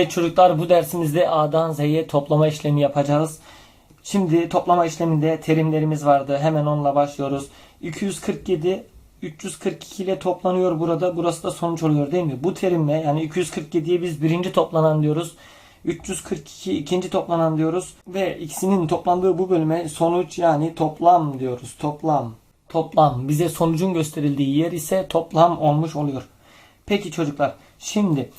Evet çocuklar bu dersimizde A'dan Z'ye toplama işlemi yapacağız. Şimdi toplama işleminde terimlerimiz vardı. Hemen onunla başlıyoruz. 247 342 ile toplanıyor burada. Burası da sonuç oluyor değil mi? Bu terimle yani 247'ye biz birinci toplanan diyoruz. 342 ikinci toplanan diyoruz. Ve ikisinin toplandığı bu bölüme sonuç yani toplam diyoruz. Toplam. Toplam. Bize sonucun gösterildiği yer ise toplam olmuş oluyor. Peki çocuklar şimdi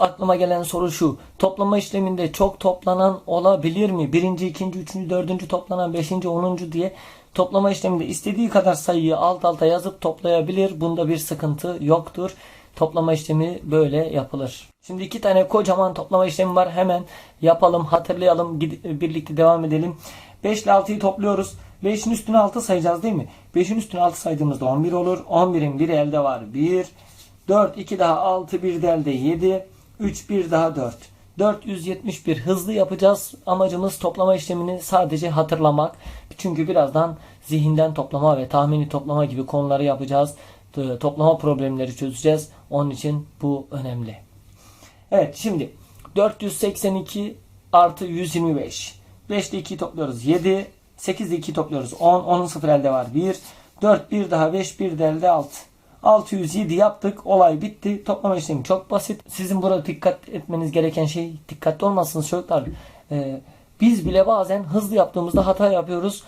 aklıma gelen soru şu. Toplama işleminde çok toplanan olabilir mi? Birinci, ikinci, üçüncü, dördüncü toplanan, beşinci, onuncu diye toplama işleminde istediği kadar sayıyı alt alta yazıp toplayabilir. Bunda bir sıkıntı yoktur. Toplama işlemi böyle yapılır. Şimdi iki tane kocaman toplama işlemi var. Hemen yapalım, hatırlayalım, birlikte devam edelim. 5 ile 6'yı topluyoruz. 5'in üstüne 6 sayacağız değil mi? 5'in üstüne 6 saydığımızda 11 olur. 11'in biri elde var. 1, 4, 2 daha 6, 1 de elde 7, 3, 1 daha 4. 471 hızlı yapacağız. Amacımız toplama işlemini sadece hatırlamak. Çünkü birazdan zihinden toplama ve tahmini toplama gibi konuları yapacağız. Toplama problemleri çözeceğiz. Onun için bu önemli. Evet şimdi 482 artı 125. 5 ile 2'yi topluyoruz 7. 8 ile 2'yi topluyoruz 10. 10'un 0 elde var 1. 4 1 daha 5 1 de elde 6. 607 yaptık. Olay bitti. Toplama işlemi çok basit. Sizin burada dikkat etmeniz gereken şey dikkatli olmazsınız çocuklar. Ee, biz bile bazen hızlı yaptığımızda hata yapıyoruz.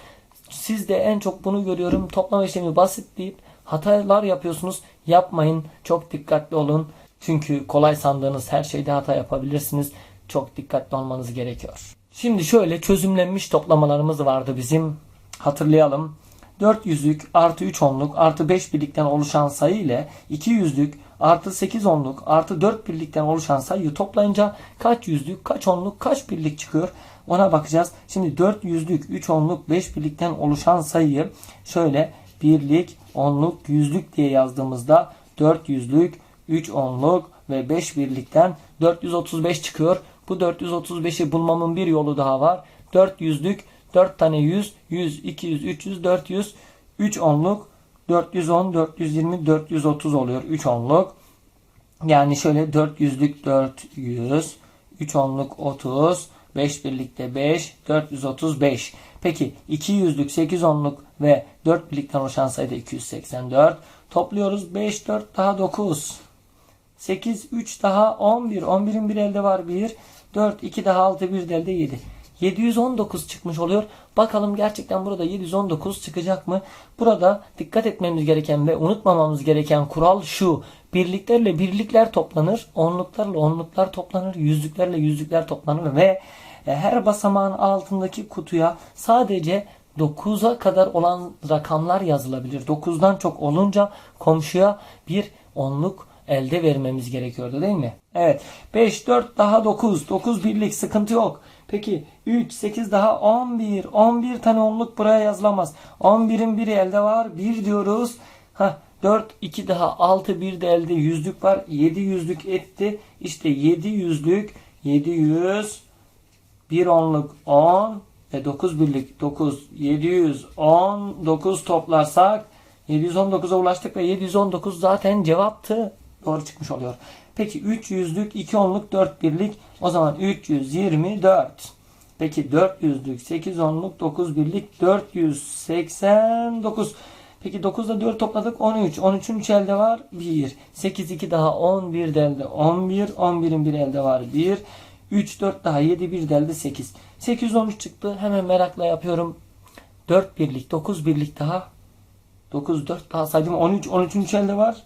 Siz de en çok bunu görüyorum. Toplama işlemi basit deyip hatalar yapıyorsunuz. Yapmayın. Çok dikkatli olun. Çünkü kolay sandığınız her şeyde hata yapabilirsiniz. Çok dikkatli olmanız gerekiyor. Şimdi şöyle çözümlenmiş toplamalarımız vardı bizim. Hatırlayalım. 400'lük artı 3 onluk artı 5 birlikten oluşan sayı ile 200'lük artı 8 onluk artı 4 birlikten oluşan sayıyı toplayınca kaç yüzlük, kaç onluk, kaç birlik çıkıyor ona bakacağız. Şimdi 4 yüzlük, 3 onluk, 5 birlikten oluşan sayıyı şöyle birlik, onluk, yüzlük diye yazdığımızda 4 yüzlük, 3 onluk ve 5 birlikten 435 çıkıyor. Bu 435'i bulmamın bir yolu daha var. 4 yüzlük 4 tane 100, 100, 200, 300, 400, 3 onluk, 410, 420, 430 oluyor 3 onluk. Yani şöyle 400'lük 400, 3 onluk 30, 5 birlikte 5, 435. Peki 200'lük 8 onluk ve 4 birlikten oluşan sayıda 284. Topluyoruz 5, 4 daha 9. 8, 3 daha 11. 11'in bir elde var 1. 4, 2 daha 6, 1 de elde 7. 719 çıkmış oluyor. Bakalım gerçekten burada 719 çıkacak mı? Burada dikkat etmemiz gereken ve unutmamamız gereken kural şu. Birliklerle birlikler toplanır. Onluklarla onluklar toplanır. Yüzlüklerle yüzlükler toplanır ve e, her basamağın altındaki kutuya sadece 9'a kadar olan rakamlar yazılabilir. 9'dan çok olunca komşuya bir onluk elde vermemiz gerekiyordu değil mi? Evet. 5, 4 daha 9. 9 birlik sıkıntı yok. Peki 3, 8 daha 11. 11 tane onluk buraya yazılamaz. 11'in biri elde var. 1 diyoruz. Hah 4, 2 daha 6, 1 de elde yüzlük var. 7 yüzlük etti. İşte 7 yüzlük 700 1 onluk 10 ve 9 birlik 9 719 toplarsak 719'a ulaştık ve 719 zaten cevaptı. Doğru çıkmış oluyor. Peki 3 yüzlük 2 onluk 4 birlik o zaman 324. Peki 4 yüzlük 8 onluk 9 birlik 489. Peki 9'da 4 topladık 13. 13'ün 3 elde var 1. 8 2 daha 11 de elde 11. 11'in 1 elde var 1. 3 4 daha 7 1 de elde 8. 813 çıktı. Hemen merakla yapıyorum. 4 birlik 9 birlik daha 9 4 daha saydım 13 13'ün 3 elde var.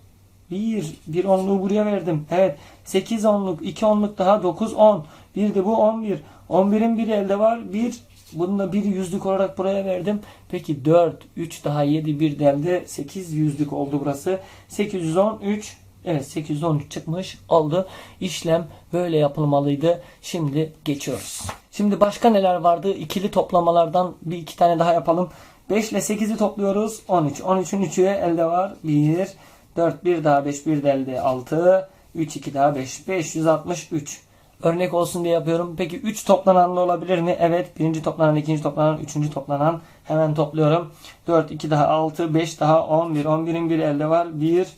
1 bir onluğu buraya verdim. Evet 8 onluk 2 onluk daha 9 10. Bir de bu 11. 11'in biri elde var. 1 bunu da bir yüzlük olarak buraya verdim. Peki 4 3 daha 7 bir de elde 8 yüzlük oldu burası. 813 Evet 813 çıkmış oldu. İşlem böyle yapılmalıydı. Şimdi geçiyoruz. Şimdi başka neler vardı? İkili toplamalardan bir iki tane daha yapalım. 5 ile 8'i topluyoruz. 13. 13'ün 3'ü elde var. 1. 4 1 daha 5 1 de elde 6. 3 2 daha 5. 563. Örnek olsun diye yapıyorum. Peki 3 toplananlı olabilir mi? Evet. Birinci toplanan, ikinci toplanan, üçüncü toplanan. Hemen topluyorum. 4 2 daha 6. 5 daha 11. 11'in bir elde var. 1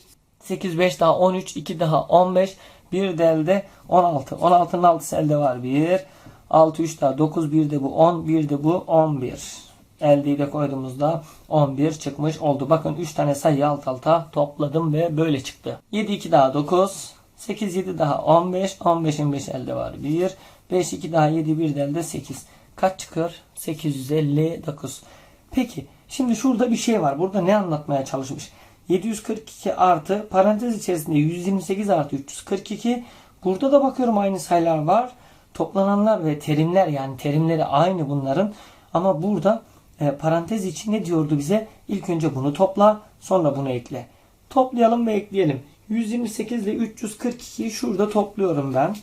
8 5 daha 13, 2 daha 15, Bir de elde 16. 16'nın 6'sı elde var. 1. 6 3 daha 9 bir de bu 10 bir de bu 11. Eldeyi de koyduğumuzda 11 çıkmış oldu. Bakın 3 tane sayı alt alta topladım ve böyle çıktı. 7 2 daha 9. 8 7 daha 15. 15'in 5 elde var. 1. 5 2 daha 7 bir de elde 8. Kaç çıkar? 859. Peki şimdi şurada bir şey var. Burada ne anlatmaya çalışmış? 742 artı parantez içerisinde 128 artı 342. Burada da bakıyorum aynı sayılar var. Toplananlar ve terimler yani terimleri aynı bunların. Ama burada e, parantez içi ne diyordu bize? İlk önce bunu topla sonra bunu ekle. Toplayalım ve ekleyelim. 128 ile 342'yi şurada topluyorum ben.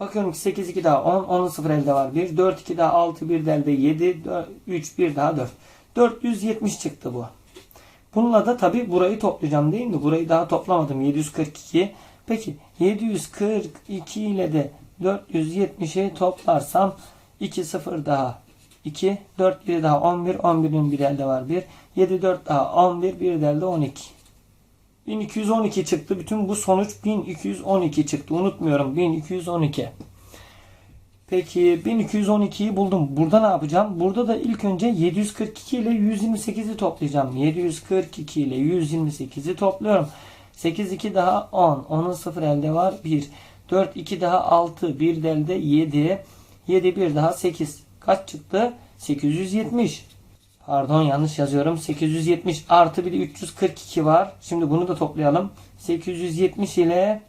Bakıyorum ki 8 2 daha 10, 10'un 0 elde var 1, 4 2 daha 6, 1 de elde 7, 4, 3 1 daha 4. 470 çıktı bu. Bununla da tabi burayı toplayacağım değil mi? Burayı daha toplamadım 742. Peki 742 ile de 470'i toplarsam 2 0 daha 2, 4 1 daha 11, 11'in bir elde var 1, 7 4 daha 11, bir de elde 12. 1212 çıktı. Bütün bu sonuç 1212 çıktı. Unutmuyorum 1212. Peki 1212'yi buldum. Burada ne yapacağım? Burada da ilk önce 742 ile 128'i toplayacağım. 742 ile 128'i topluyorum. 8 2 daha 10. 10'un 0 elde var 1. 4 2 daha 6. 1 de elde 7. 7 1 daha 8. Kaç çıktı? 870. Pardon yanlış yazıyorum. 870 artı bir de 342 var. Şimdi bunu da toplayalım. 870 ile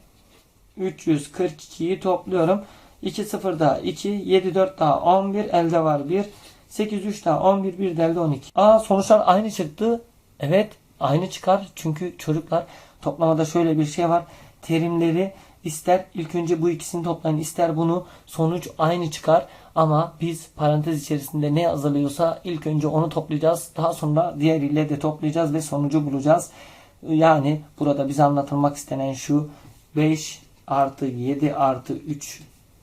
342'yi topluyorum. 2 0 daha 2, 7 4 daha 11, elde var 1. 8 3 daha 11, 1 de elde 12. Aa sonuçlar aynı çıktı. Evet aynı çıkar. Çünkü çocuklar toplamada şöyle bir şey var. Terimleri ister ilk önce bu ikisini toplayın ister bunu sonuç aynı çıkar. Ama biz parantez içerisinde ne yazılıyorsa ilk önce onu toplayacağız. Daha sonra diğeriyle de toplayacağız ve sonucu bulacağız. Yani burada bize anlatılmak istenen şu 5 artı 7 artı 3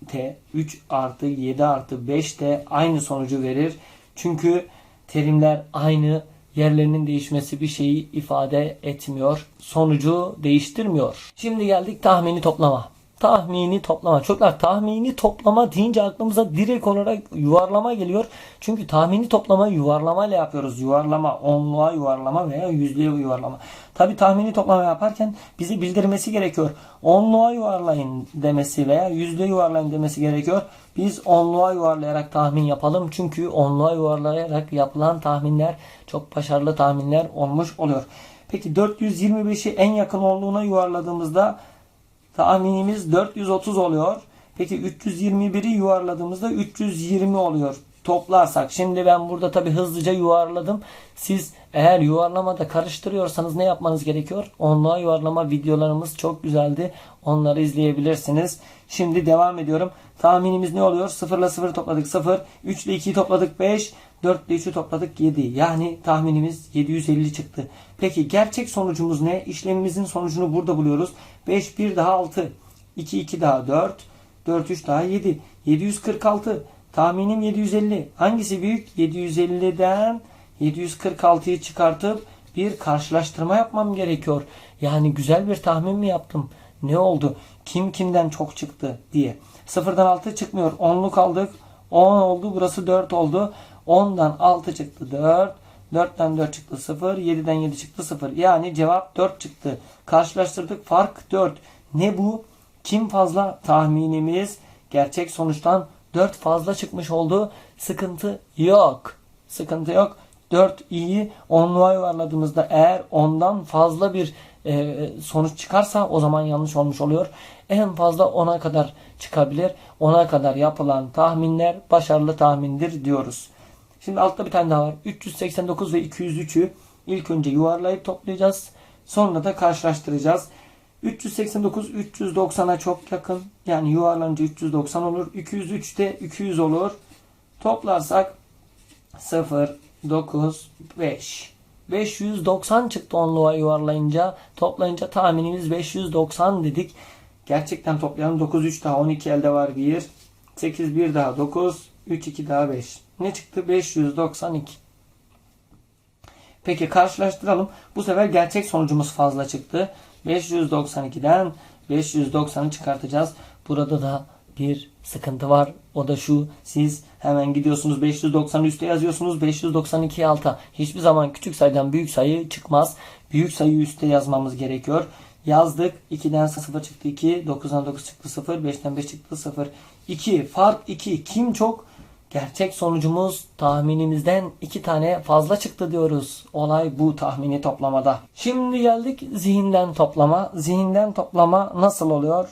t 3 artı 7 artı 5 de aynı sonucu verir. Çünkü terimler aynı yerlerinin değişmesi bir şeyi ifade etmiyor. Sonucu değiştirmiyor. Şimdi geldik tahmini toplama. Tahmini toplama. Çocuklar tahmini toplama deyince aklımıza direkt olarak yuvarlama geliyor. Çünkü tahmini toplama yuvarlama ile yapıyoruz. Yuvarlama, onluğa yuvarlama veya yüzlüğe yuvarlama. Tabi tahmini toplama yaparken bizi bildirmesi gerekiyor. Onluğa yuvarlayın demesi veya yüzlüğe yuvarlayın demesi gerekiyor. Biz onluğa yuvarlayarak tahmin yapalım. Çünkü onluğa yuvarlayarak yapılan tahminler çok başarılı tahminler olmuş oluyor. Peki 425'i en yakın onluğuna yuvarladığımızda tahminimiz 430 oluyor. Peki 321'i yuvarladığımızda 320 oluyor. Toplarsak. Şimdi ben burada tabi hızlıca yuvarladım. Siz eğer yuvarlamada karıştırıyorsanız ne yapmanız gerekiyor? Onluğa yuvarlama videolarımız çok güzeldi. Onları izleyebilirsiniz. Şimdi devam ediyorum. Tahminimiz ne oluyor? 0 ile 0 topladık 0. 3 ile 2'yi topladık 5. 4 ile 3'ü topladık 7. Yani tahminimiz 750 çıktı. Peki gerçek sonucumuz ne? İşlemimizin sonucunu burada buluyoruz. 5 1 daha 6. 2 2 daha 4. 4 3 daha 7. 746. Tahminim 750. Hangisi büyük? 750'den 746'yı çıkartıp bir karşılaştırma yapmam gerekiyor. Yani güzel bir tahmin mi yaptım? Ne oldu? Kim kimden çok çıktı diye. Sıfırdan 6 çıkmıyor. 10'luk aldık. 10 oldu. Burası 4 oldu. 10'dan 6 çıktı 4. 4'ten 4 çıktı 0. 7'den 7 çıktı 0. Yani cevap 4 çıktı. Karşılaştırdık. Fark 4. Ne bu? Kim fazla? Tahminimiz gerçek sonuçtan 4 fazla çıkmış oldu. Sıkıntı yok. Sıkıntı yok. 4 iyi. 10'luğa yuvarladığımızda eğer ondan fazla bir e, sonuç çıkarsa o zaman yanlış olmuş oluyor. En fazla 10'a kadar çıkabilir. 10'a kadar yapılan tahminler başarılı tahmindir diyoruz. Şimdi altta bir tane daha var. 389 ve 203'ü ilk önce yuvarlayıp toplayacağız. Sonra da karşılaştıracağız. 389 390'a çok yakın. Yani yuvarlanınca 390 olur. 203 de 200 olur. Toplarsak 0, 9, 5. 590 çıktı onluğa yuvarlayınca. Toplayınca tahminimiz 590 dedik. Gerçekten toplayalım. 9, 3 daha 12 elde var 1. 8, 1 daha 9. 3, 2 daha 5. Ne çıktı? 592. Peki karşılaştıralım. Bu sefer gerçek sonucumuz fazla çıktı. 592'den 590'ı çıkartacağız. Burada da bir sıkıntı var. O da şu. Siz hemen gidiyorsunuz 590 üste yazıyorsunuz. 592 alta. Hiçbir zaman küçük sayıdan büyük sayı çıkmaz. Büyük sayı üste yazmamız gerekiyor. Yazdık. 2'den 0 çıktı 2. 9'dan 9 çıktı 0. 5'ten 5 çıktı 0. 2. Fark 2. Kim çok? Gerçek sonucumuz tahminimizden iki tane fazla çıktı diyoruz. Olay bu tahmini toplamada. Şimdi geldik zihinden toplama. Zihinden toplama nasıl oluyor?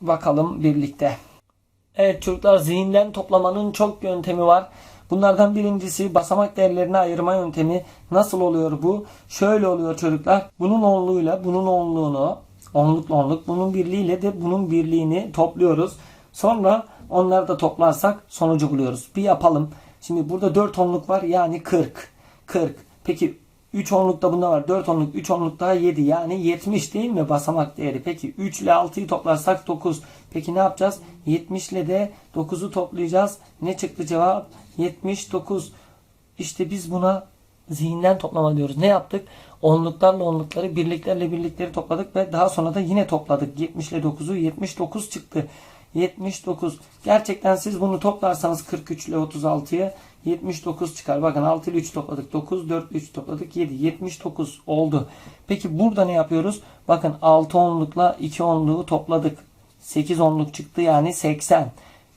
Bakalım birlikte. Evet çocuklar zihinden toplamanın çok yöntemi var. Bunlardan birincisi basamak değerlerini ayırma yöntemi. Nasıl oluyor bu? Şöyle oluyor çocuklar. Bunun onluğuyla bunun onluğunu onlukla onluk bunun birliğiyle de bunun birliğini topluyoruz. Sonra onları da toplarsak sonucu buluyoruz. Bir yapalım. Şimdi burada 4 onluk var yani 40. 40. Peki 3 onluk da bunda var. 4 onluk, 3 onluk daha 7 yani 70 değil mi basamak değeri? Peki 3 ile 6'yı toplarsak 9. Peki ne yapacağız? 70 ile de 9'u toplayacağız. Ne çıktı cevap? 79. İşte biz buna zihinden toplama diyoruz. Ne yaptık? Onluklarla onlukları, birliklerle birlikleri topladık ve daha sonra da yine topladık. 70 ile 9'u 79 çıktı. 79. Gerçekten siz bunu toplarsanız 43 ile 36'yı 79 çıkar. Bakın 6 ile 3 topladık. 9, 4 ile 3 topladık. 7. 79 oldu. Peki burada ne yapıyoruz? Bakın 6 onlukla 2 onluğu topladık. 8 onluk çıktı yani 80.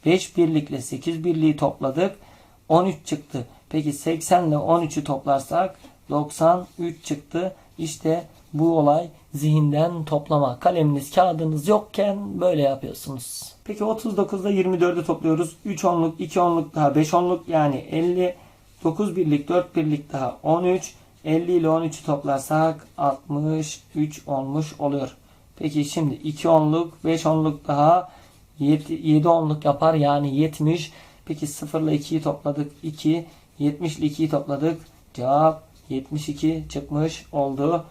5 birlikle 8 birliği topladık. 13 çıktı. Peki 80 ile 13'ü toplarsak 93 çıktı. İşte bu olay zihinden toplama. Kaleminiz, kağıdınız yokken böyle yapıyorsunuz. Peki 39 ile 24'ü topluyoruz. 3 onluk, 2 onluk daha 5 onluk yani 50. 9 birlik, 4 birlik daha 13. 50 ile 13'ü toplarsak 63 olmuş oluyor. Peki şimdi 2 onluk, 5 onluk daha 7, 7 onluk yapar yani 70. Peki 0 ile 2'yi topladık 2. 70 ile 2'yi topladık. Cevap 72 çıkmış oldu.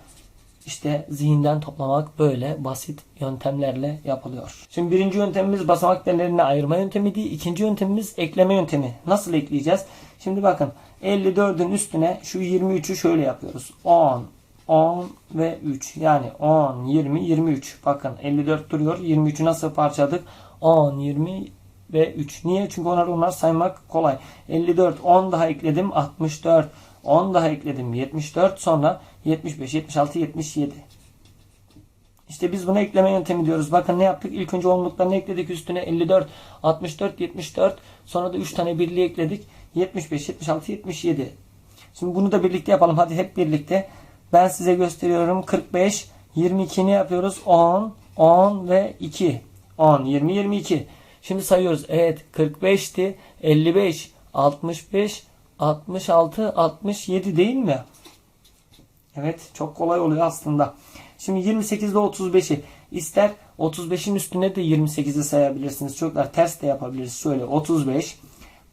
İşte zihinden toplamak böyle basit yöntemlerle yapılıyor. Şimdi birinci yöntemimiz basamak değerlerini ayırma yöntemiydi. İkinci yöntemimiz ekleme yöntemi. Nasıl ekleyeceğiz? Şimdi bakın 54'ün üstüne şu 23'ü şöyle yapıyoruz. 10, 10 ve 3. Yani 10, 20, 23. Bakın 54 duruyor. 23'ü nasıl parçaladık? 10, 20 ve 3. Niye? Çünkü onlar onlar saymak kolay. 54, 10 daha ekledim 64. 10 daha ekledim 74. Sonra 75, 76, 77. İşte biz buna ekleme yöntemi diyoruz. Bakın ne yaptık? İlk önce onluklarını ekledik üstüne 54, 64, 74. Sonra da 3 tane birliği ekledik. 75, 76, 77. Şimdi bunu da birlikte yapalım. Hadi hep birlikte. Ben size gösteriyorum. 45, 22'ni yapıyoruz. 10, 10 ve 2. 10, 20, 22. Şimdi sayıyoruz. Evet 45'ti. 55, 65, 66, 67 değil mi? Evet çok kolay oluyor aslında. Şimdi 28 ile 35'i ister 35'in üstüne de 28'i sayabilirsiniz. Çocuklar ters de yapabiliriz. Şöyle 35.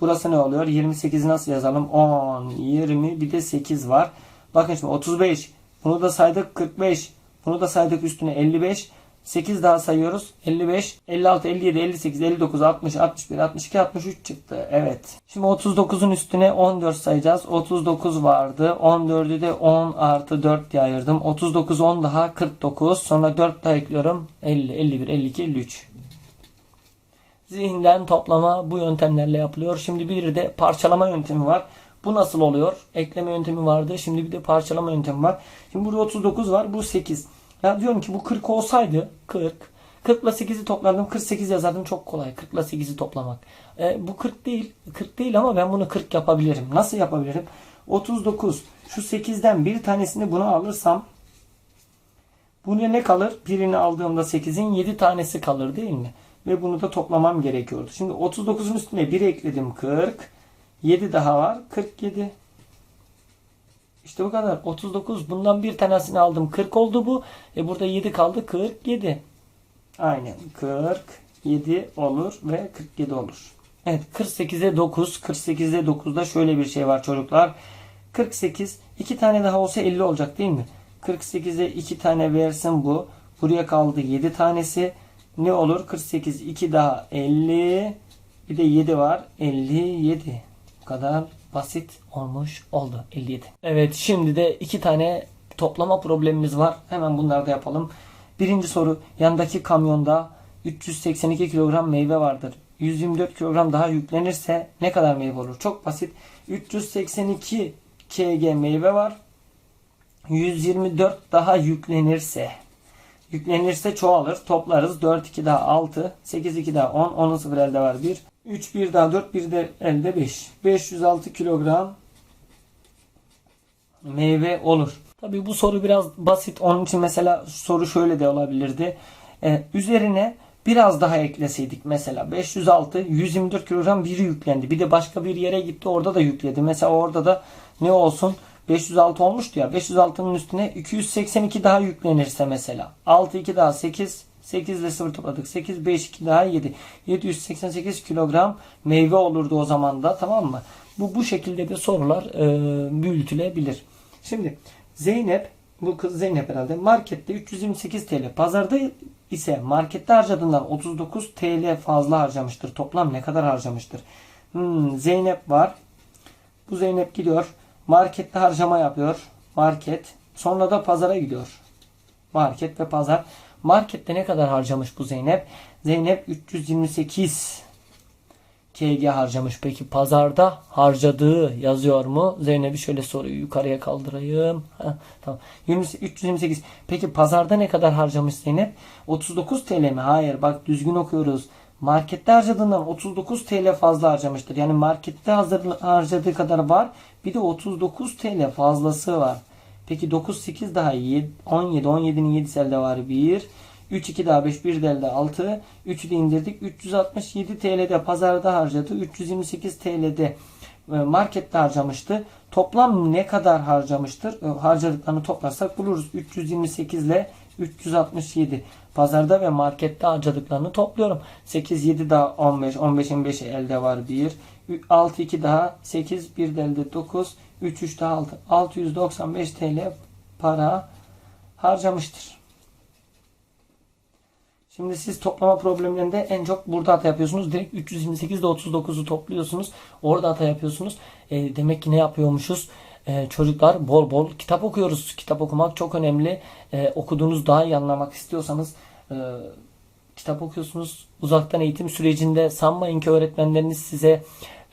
Burası ne oluyor? 28'i nasıl yazalım? 10, 20 bir de 8 var. Bakın şimdi 35. Bunu da saydık 45. Bunu da saydık üstüne 55. 8 daha sayıyoruz. 55, 56, 57, 58, 59, 60, 61, 62, 63 çıktı. Evet. Şimdi 39'un üstüne 14 sayacağız. 39 vardı. 14'ü de 10 artı 4 diye ayırdım. 39, 10 daha 49. Sonra 4 daha ekliyorum. 50, 51, 52, 53. Zihinden toplama bu yöntemlerle yapılıyor. Şimdi bir de parçalama yöntemi var. Bu nasıl oluyor? Ekleme yöntemi vardı. Şimdi bir de parçalama yöntemi var. Şimdi burada 39 var. Bu 8. Ya diyorum ki bu 40 olsaydı 40. 40 ile 8'i toplardım. 48 yazardım. Çok kolay. 40 ile 8'i toplamak. E, bu 40 değil. 40 değil ama ben bunu 40 yapabilirim. Nasıl yapabilirim? 39. Şu 8'den bir tanesini buna alırsam Buna ne kalır? Birini aldığımda 8'in 7 tanesi kalır değil mi? Ve bunu da toplamam gerekiyordu. Şimdi 39'un üstüne 1 ekledim 40. 7 daha var. 47. İşte bu kadar. 39. Bundan bir tanesini aldım. 40 oldu bu. E burada 7 kaldı. 47. Aynen. 47 olur ve 47 olur. Evet 48'e 9. 48'e 9'da şöyle bir şey var çocuklar. 48. 2 tane daha olsa 50 olacak değil mi? 48'e 2 tane versin bu. Buraya kaldı 7 tanesi. Ne olur? 48 2 daha 50. Bir de 7 var. 57. Kadar basit olmuş oldu. 57. Evet şimdi de iki tane toplama problemimiz var. Hemen bunları da yapalım. Birinci soru yandaki kamyonda 382 kilogram meyve vardır. 124 kilogram daha yüklenirse ne kadar meyve olur? Çok basit. 382 kg meyve var. 124 daha yüklenirse yüklenirse çoğalır. Toplarız. 4 2 daha 6, 8 2 daha 10, 10'un 0 elde var 1. 3 1 daha 4, 1 de elde 5. 506 kilogram meyve olur. Tabii bu soru biraz basit. Onun için mesela soru şöyle de olabilirdi. Ee, üzerine biraz daha ekleseydik mesela 506 124 kilogram biri yüklendi. Bir de başka bir yere gitti orada da yükledi. Mesela orada da ne olsun 506 olmuştu ya 506'nın üstüne 282 daha yüklenirse mesela 6 2 daha 8 8 ile 0 topladık. 8 5 2 daha 7. 788 kilogram meyve olurdu o zaman da tamam mı? Bu bu şekilde de sorular e, büyütülebilir. Şimdi Zeynep bu kız Zeynep herhalde markette 328 TL pazarda ise markette harcadığından 39 TL fazla harcamıştır. Toplam ne kadar harcamıştır? Hmm, Zeynep var. Bu Zeynep gidiyor. Markette harcama yapıyor. Market. Sonra da pazara gidiyor. Market ve pazar. Markette ne kadar harcamış bu Zeynep? Zeynep 328 KG harcamış. Peki pazarda harcadığı yazıyor mu? Zeynep'i şöyle soruyu yukarıya kaldırayım. Tamam. 20, 328. Peki pazarda ne kadar harcamış Zeynep? 39 TL mi? Hayır. Bak düzgün okuyoruz. Markette harcadığından 39 TL fazla harcamıştır. Yani markette hazır, harcadığı kadar var. Bir de 39 TL fazlası var. Peki 9 8 daha 7 17 17'nin 7'si elde var 1. 3 2 daha 5 1 de elde 6. 3'ü de indirdik. 367 TL'de pazarda harcadı. 328 TL'de e, markette harcamıştı. Toplam ne kadar harcamıştır? E, Harcadıklarını toplarsak buluruz. 328 ile 367. Pazarda ve markette harcadıklarını topluyorum. 8 7 daha 15. 15'in 5'i elde var 1. 6 2 daha 8 1 de elde 9. 3 3 daha 6. 695 TL para harcamıştır. Şimdi siz toplama problemlerinde en çok burada hata yapıyorsunuz. Direkt 328 ile 39'u topluyorsunuz. Orada hata yapıyorsunuz. E, demek ki ne yapıyormuşuz? E, çocuklar bol bol kitap okuyoruz. Kitap okumak çok önemli. E, okuduğunuz daha iyi anlamak istiyorsanız e, kitap okuyorsunuz. Uzaktan eğitim sürecinde sanmayın ki öğretmenleriniz size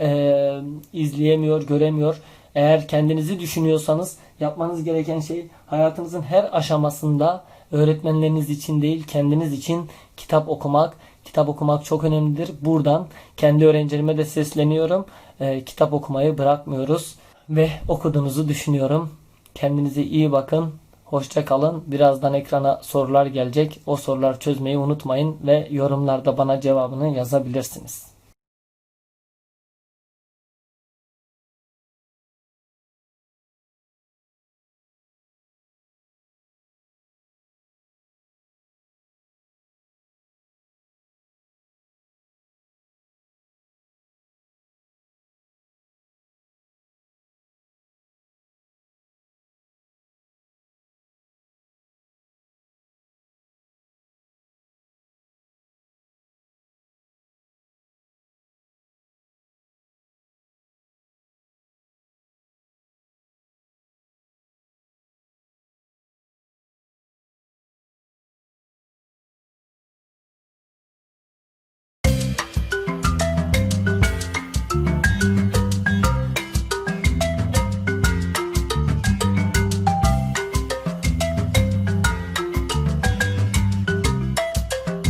e, izleyemiyor, göremiyor. Eğer kendinizi düşünüyorsanız yapmanız gereken şey hayatınızın her aşamasında öğretmenleriniz için değil kendiniz için kitap okumak. Kitap okumak çok önemlidir. Buradan kendi öğrencilerime de sesleniyorum. E, kitap okumayı bırakmıyoruz ve okuduğunuzu düşünüyorum. Kendinize iyi bakın. Hoşça kalın. Birazdan ekrana sorular gelecek. O sorular çözmeyi unutmayın ve yorumlarda bana cevabını yazabilirsiniz.